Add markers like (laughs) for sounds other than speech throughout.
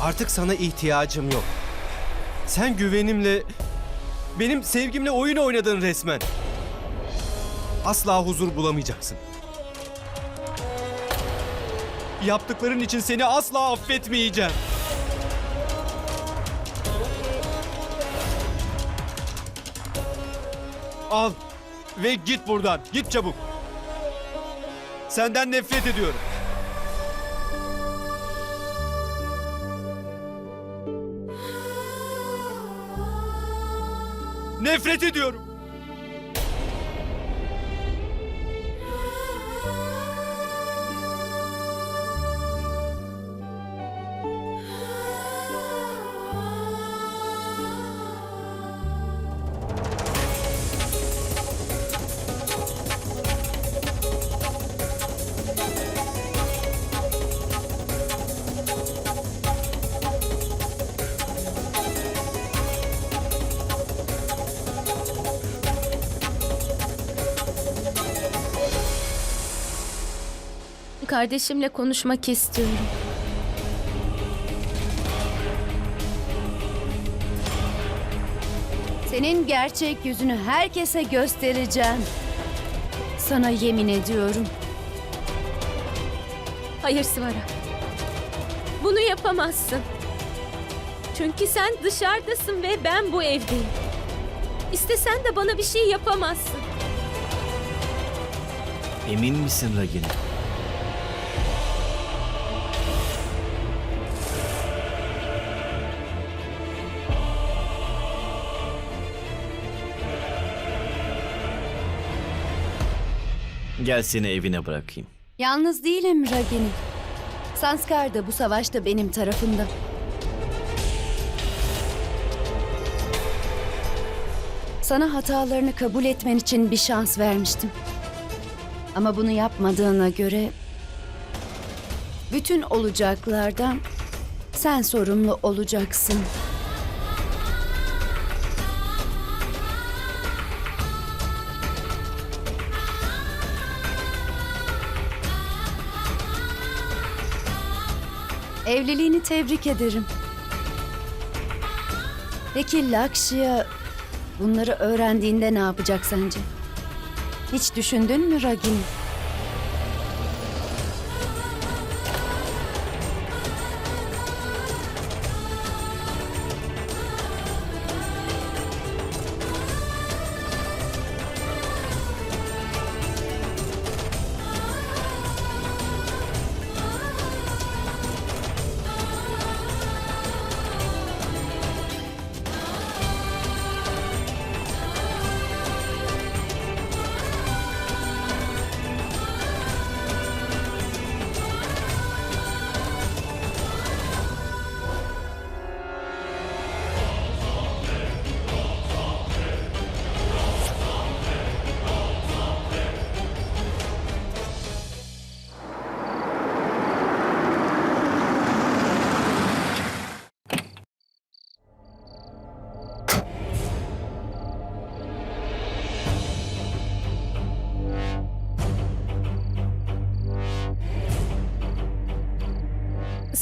Artık sana ihtiyacım yok. Sen güvenimle, benim sevgimle oyun oynadın resmen. Asla huzur bulamayacaksın. Yaptıkların için seni asla affetmeyeceğim. Al ve git buradan. Git çabuk. Senden nefret ediyorum. Nefret ediyorum. Kardeşimle konuşmak istiyorum. Senin gerçek yüzünü herkese göstereceğim. Sana yemin ediyorum. Hayır Svara. Bunu yapamazsın. Çünkü sen dışarıdasın ve ben bu evdeyim. İstesen de bana bir şey yapamazsın. Emin misin Ragini? Gel seni evine bırakayım. Yalnız değilim Ragini. Sanskar da bu savaşta benim tarafımda. Sana hatalarını kabul etmen için bir şans vermiştim. Ama bunu yapmadığına göre bütün olacaklardan sen sorumlu olacaksın. Evliliğini tebrik ederim. Peki Lakşya bunları öğrendiğinde ne yapacak sence? Hiç düşündün mü Ragini?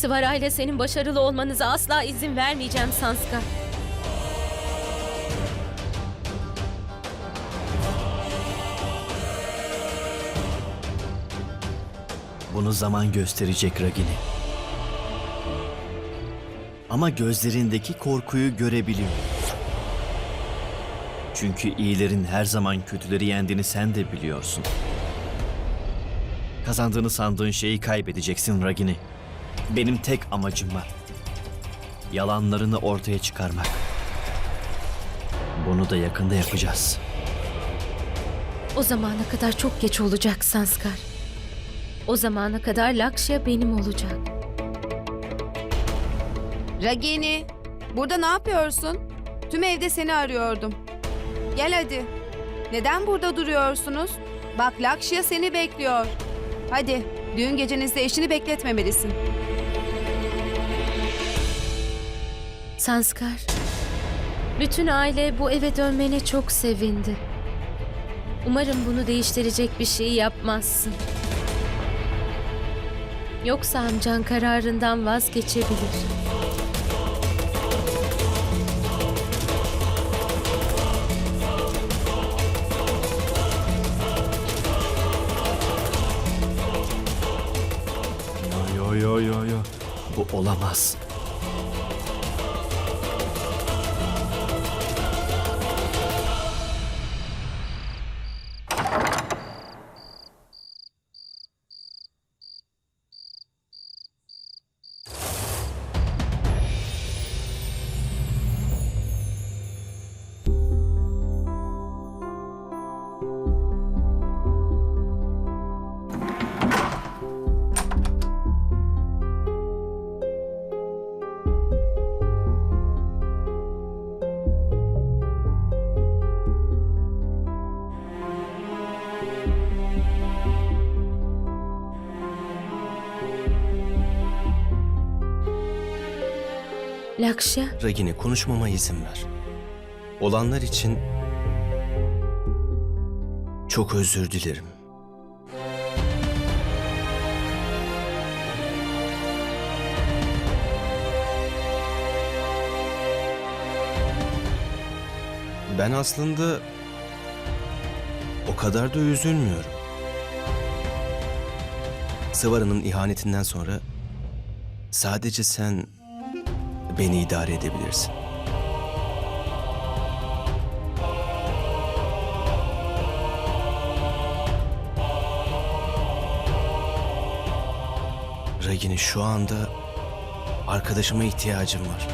Svara ile senin başarılı olmanıza asla izin vermeyeceğim Sanskar. Bunu zaman gösterecek Ragini. Ama gözlerindeki korkuyu görebiliyorum. Çünkü iyilerin her zaman kötüleri yendiğini sen de biliyorsun. Kazandığını sandığın şeyi kaybedeceksin Ragini. Benim tek amacım var. Yalanlarını ortaya çıkarmak. Bunu da yakında yapacağız. O zamana kadar çok geç olacak Sanskar. O zamana kadar Lakşya benim olacak. Ragini, burada ne yapıyorsun? Tüm evde seni arıyordum. Gel hadi. Neden burada duruyorsunuz? Bak Lakşya seni bekliyor. Hadi, düğün gecenizde eşini bekletmemelisin. Sanskar, bütün aile bu eve dönmene çok sevindi. Umarım bunu değiştirecek bir şey yapmazsın. Yoksa amcan kararından vazgeçebilir. Yo yo yo yo. Bu olamaz. Lakşa. Ragini konuşmama izin ver. Olanlar için çok özür dilerim. Ben aslında o kadar da üzülmüyorum. Sıvara'nın ihanetinden sonra sadece sen beni idare edebilirsin. Regine şu anda arkadaşıma ihtiyacım var.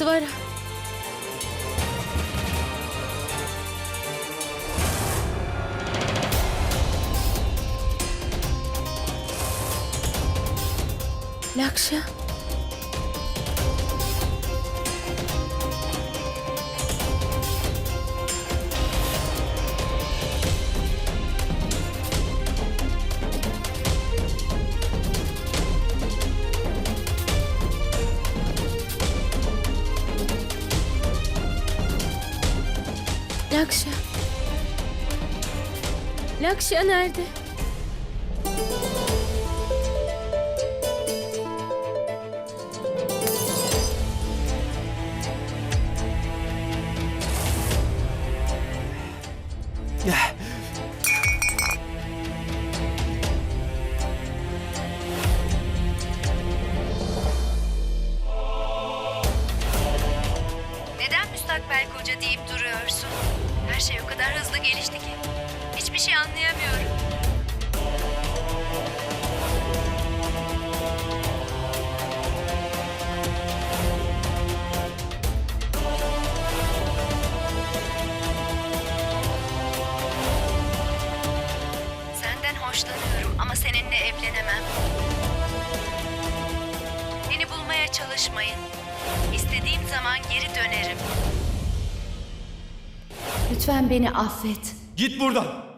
स्वर। लक्ष्य। Şişe nerede? Bulmaya çalışmayın. İstediğim zaman geri dönerim. Lütfen beni affet. Git buradan.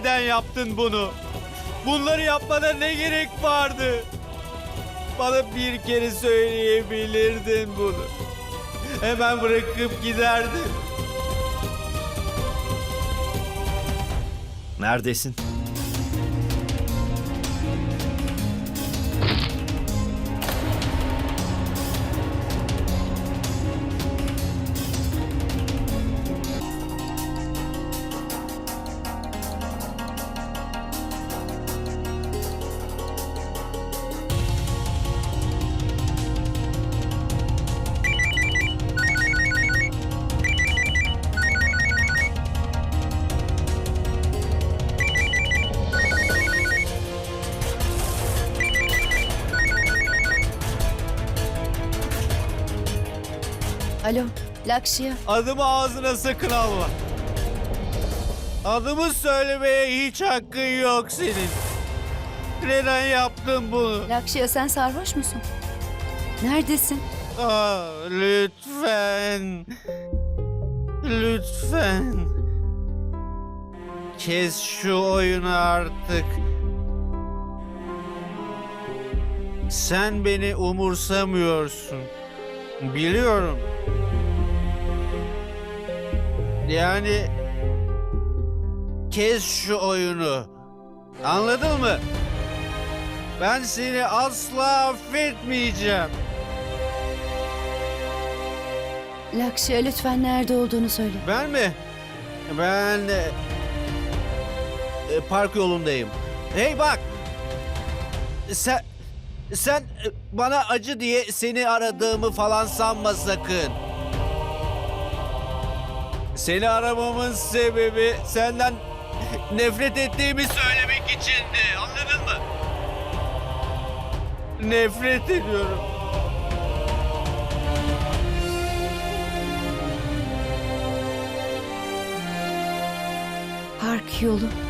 Neden yaptın bunu? Bunları yapmana ne gerek vardı? Bana bir kere söyleyebilirdin bunu. Hemen bırakıp giderdin. Neredesin? Alo, Lakşya. Adımı ağzına sakın alma. Adımı söylemeye hiç hakkın yok senin. Neden yaptın bunu? Lakşya sen sarhoş musun? Neredesin? Aa, lütfen. Lütfen. Kes şu oyunu artık. Sen beni umursamıyorsun. Biliyorum. Yani kes şu oyunu. Anladın mı? Ben seni asla affetmeyeceğim. Lakşya lütfen nerede olduğunu söyle. Ben mi? Ben e, e, park yolundayım. Hey bak. Sen sen e, bana acı diye seni aradığımı falan sanma sakın. Seni aramamın sebebi senden (laughs) nefret ettiğimi söylemek içindi. Anladın mı? Nefret ediyorum. Park yolu.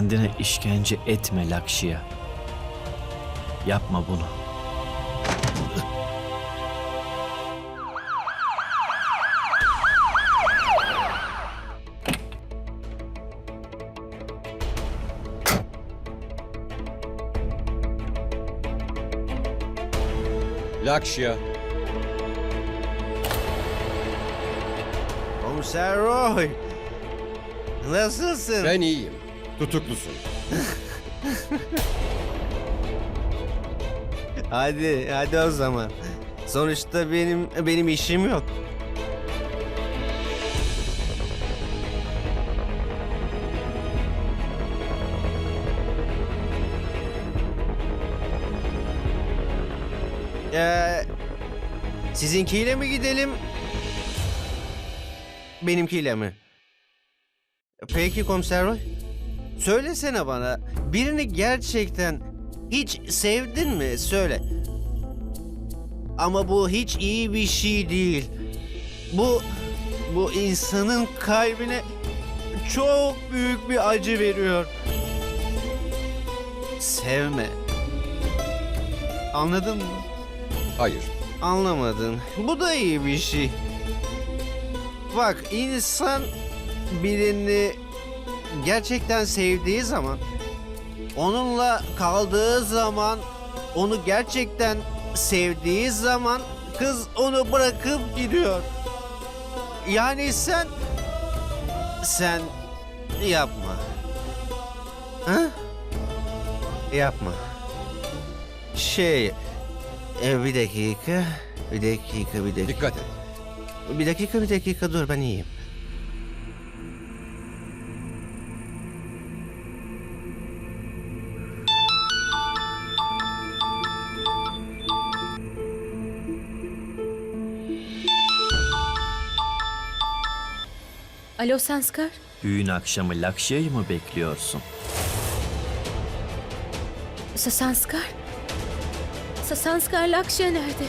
Kendine işkence etme Lakşya. Yapma bunu. Lakşya, Komiser Roy. Nasılsın? ben iyiyim. Tutuklusun. (laughs) Hadi, hadi o zaman. Sonuçta benim benim işim yok. Ee, sizinkiyle mi gidelim? Benimkiyle mi? Peki komiser Roy. Söylesene bana birini gerçekten hiç sevdin mi? Söyle. Ama bu hiç iyi bir şey değil. Bu bu insanın kalbine çok büyük bir acı veriyor. Sevme. Anladın mı? Hayır, Anlamadın. Bu da iyi bir şey. Bak insan birini gerçekten sevdiği zaman onunla kaldığı zaman onu gerçekten sevdiği zaman kız onu bırakıp gidiyor. Yani sen... Sen yapma. Ha? Yapma. Şey... e, bir dakika. Bir dakika, bir dakika. Dikkat et. Bir dakika, bir dakika dur ben iyiyim. Alo Sanskar. Düğün akşamı Lakşya'yı mı bekliyorsun? Sa- Sanskar. Sa- Sanskar Lakşya nerede?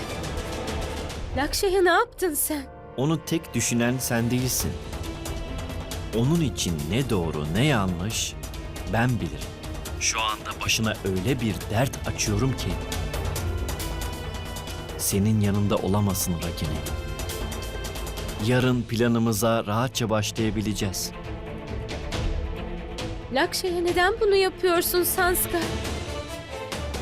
Lakşya'ya ne yaptın sen? Onu tek düşünen sen değilsin. Onun için ne doğru ne yanlış ben bilirim. Şu anda başına öyle bir dert açıyorum ki. Senin yanında olamasın Ragini. Yarın planımıza rahatça başlayabileceğiz. Lakşya'ya neden bunu yapıyorsun Sanskar?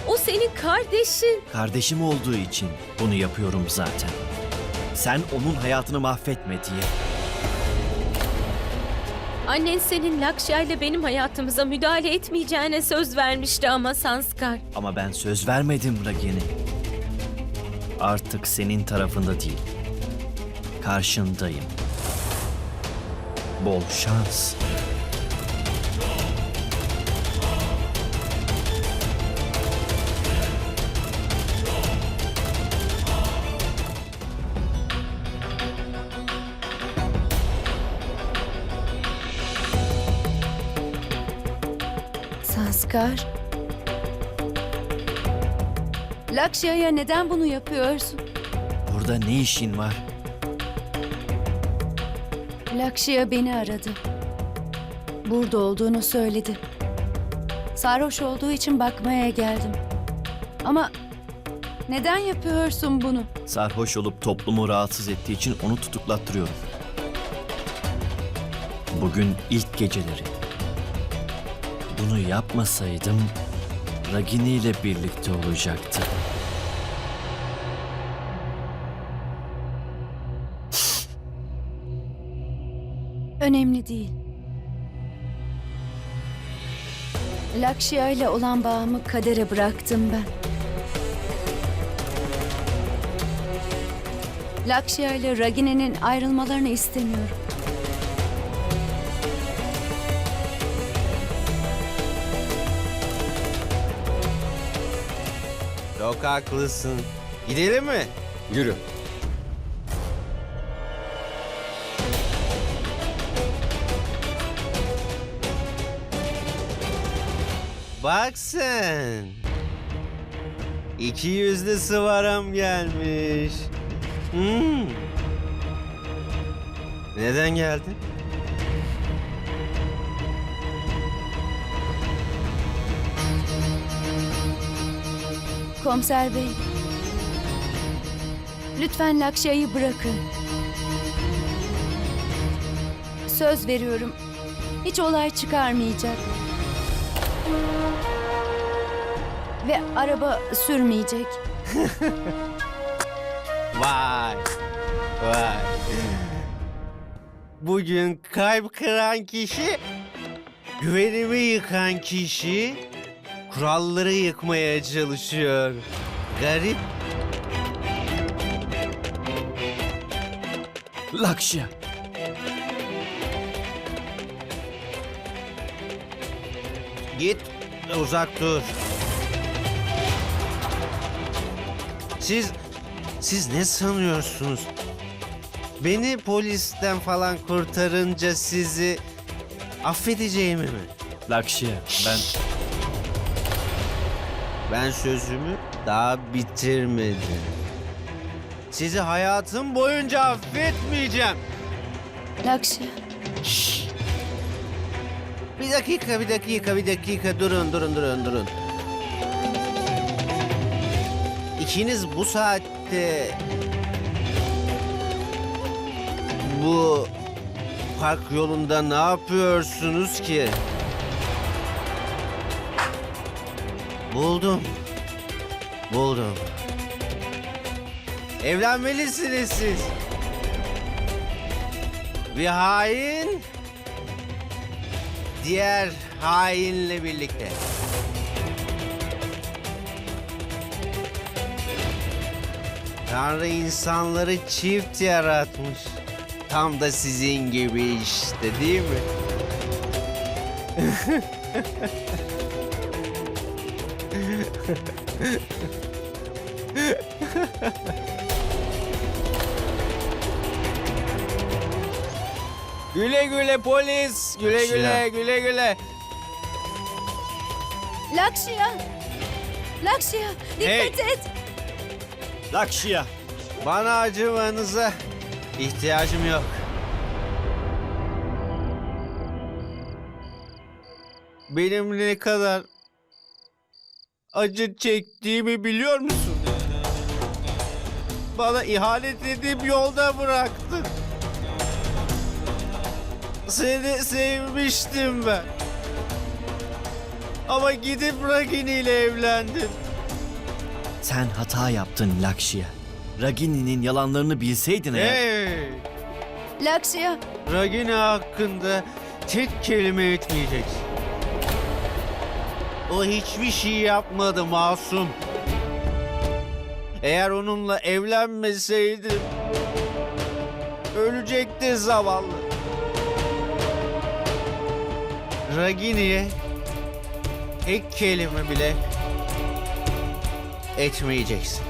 O senin kardeşin. Kardeşim olduğu için bunu yapıyorum zaten. Sen onun hayatını mahvetme diye. Annen senin Lakşya ile benim hayatımıza müdahale etmeyeceğine söz vermişti ama Sanskar. Ama ben söz vermedim Ragini. Artık senin tarafında değil. Karşındayım. Bol şans. Sanskar. Lakşya'ya neden bunu yapıyorsun? Burada ne işin var? Lakşya beni aradı. Burada olduğunu söyledi. Sarhoş olduğu için bakmaya geldim. Ama neden yapıyorsun bunu? Sarhoş olup toplumu rahatsız ettiği için onu tutuklattırıyorum. Bugün ilk geceleri. Bunu yapmasaydım Ragini ile birlikte olacaktı. Önemli değil. Lakşya ile olan bağımı kadere bıraktım ben. Lakşya ile Ragini'nin ayrılmalarını istemiyorum. Çok haklısın. Gidelim mi? Yürü. Bak sen. İki yüzlü sıvaram gelmiş. Hmm. Neden geldin? Komiser bey. Lütfen Lakşya'yı bırakın. Söz veriyorum. Hiç olay çıkarmayacak. Ve araba sürmeyecek. (laughs) Vay. Vay. Bugün kalp kıran kişi, güvenimi yıkan kişi, kuralları yıkmaya çalışıyor. Garip. Lakşya! Git uzak dur. Siz siz ne sanıyorsunuz? Beni polisten falan kurtarınca sizi affedeceğimi mi? Lakşya ben... Ben sözümü daha bitirmedim. Sizi hayatım boyunca affetmeyeceğim. Lakşya. Bir dakika, bir dakika, bir dakika. Durun, durun, durun, durun. İkiniz bu saatte... Bu park yolunda ne yapıyorsunuz ki? Buldum. Buldum. Evlenmelisiniz siz. Bir hain diğer hainle birlikte. Tanrı insanları çift yaratmış. Tam da sizin gibi işte değil mi? (laughs) Güle güle polis. Güle güle Şila. güle güle. Lakşya! Lakşya! Dikkat Hey! et! Lakşya! Bana acımanıza ihtiyacım yok. Benim ne kadar acı çektiğimi biliyor musun? Bana ihanet edip yolda bıraktın. Seni sevmiştim ben. Ama gidip Ragini ile evlendin. Sen hata yaptın Lakşya. Ragini'nin yalanlarını bilseydin eğer... Hey! Lakşya! Ragini hakkında tek kelime etmeyeceksin. O hiçbir şey yapmadı masum. Eğer onunla evlenmeseydim ölecekti zavallı. Ragini'ye tek kelime bile etmeyeceksin.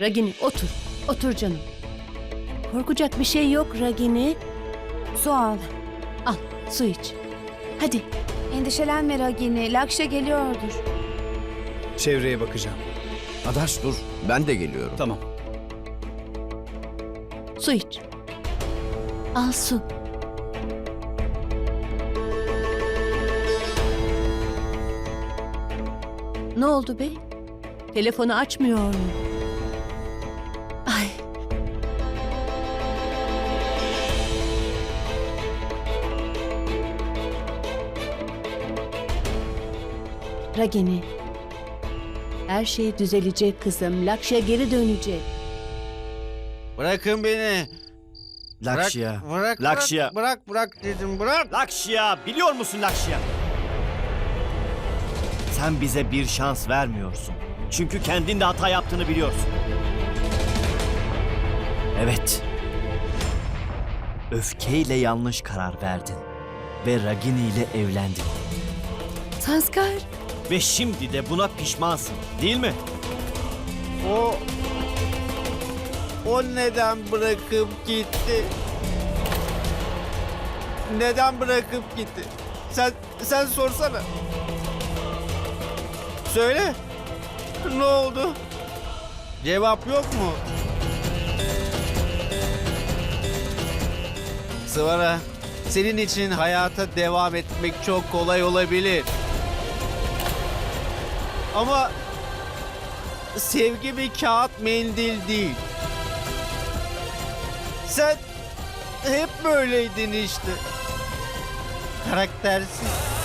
Ragini otur. Otur canım. Korkacak bir şey yok Ragini. Su al. Al su iç. Hadi Endişelenme Ragini. Lakşa geliyordur. Çevreye bakacağım. Adaş dur. Ben de geliyorum. Tamam. su iç. Al su. Ne oldu bey? Telefonu açmıyor mu? Ay. Ragini. Her şey düzelecek kızım. Lakşa geri dönecek. Bırakın beni. Lakşya. Bırak, bırak, Lakşya. bırak, bırak, bırak dedim, bırak. Lakşya! Biliyor musun Lakşya? Sen bize bir şans vermiyorsun. Çünkü kendin de hata yaptığını biliyorsun. Evet. Öfkeyle yanlış karar verdin. Ve Ragini ile evlendin. Sanskar! Ve şimdi de buna pişmansın, değil mi? O, o neden bırakıp gitti? Neden bırakıp gitti? Sen, sen sorsana. Söyle. Ne oldu? Cevap yok mu? Sıvara, senin için hayata devam etmek çok kolay olabilir. Ama sevgi bir kağıt mendil değil. Sen hep böyleydin işte. Karaktersiz.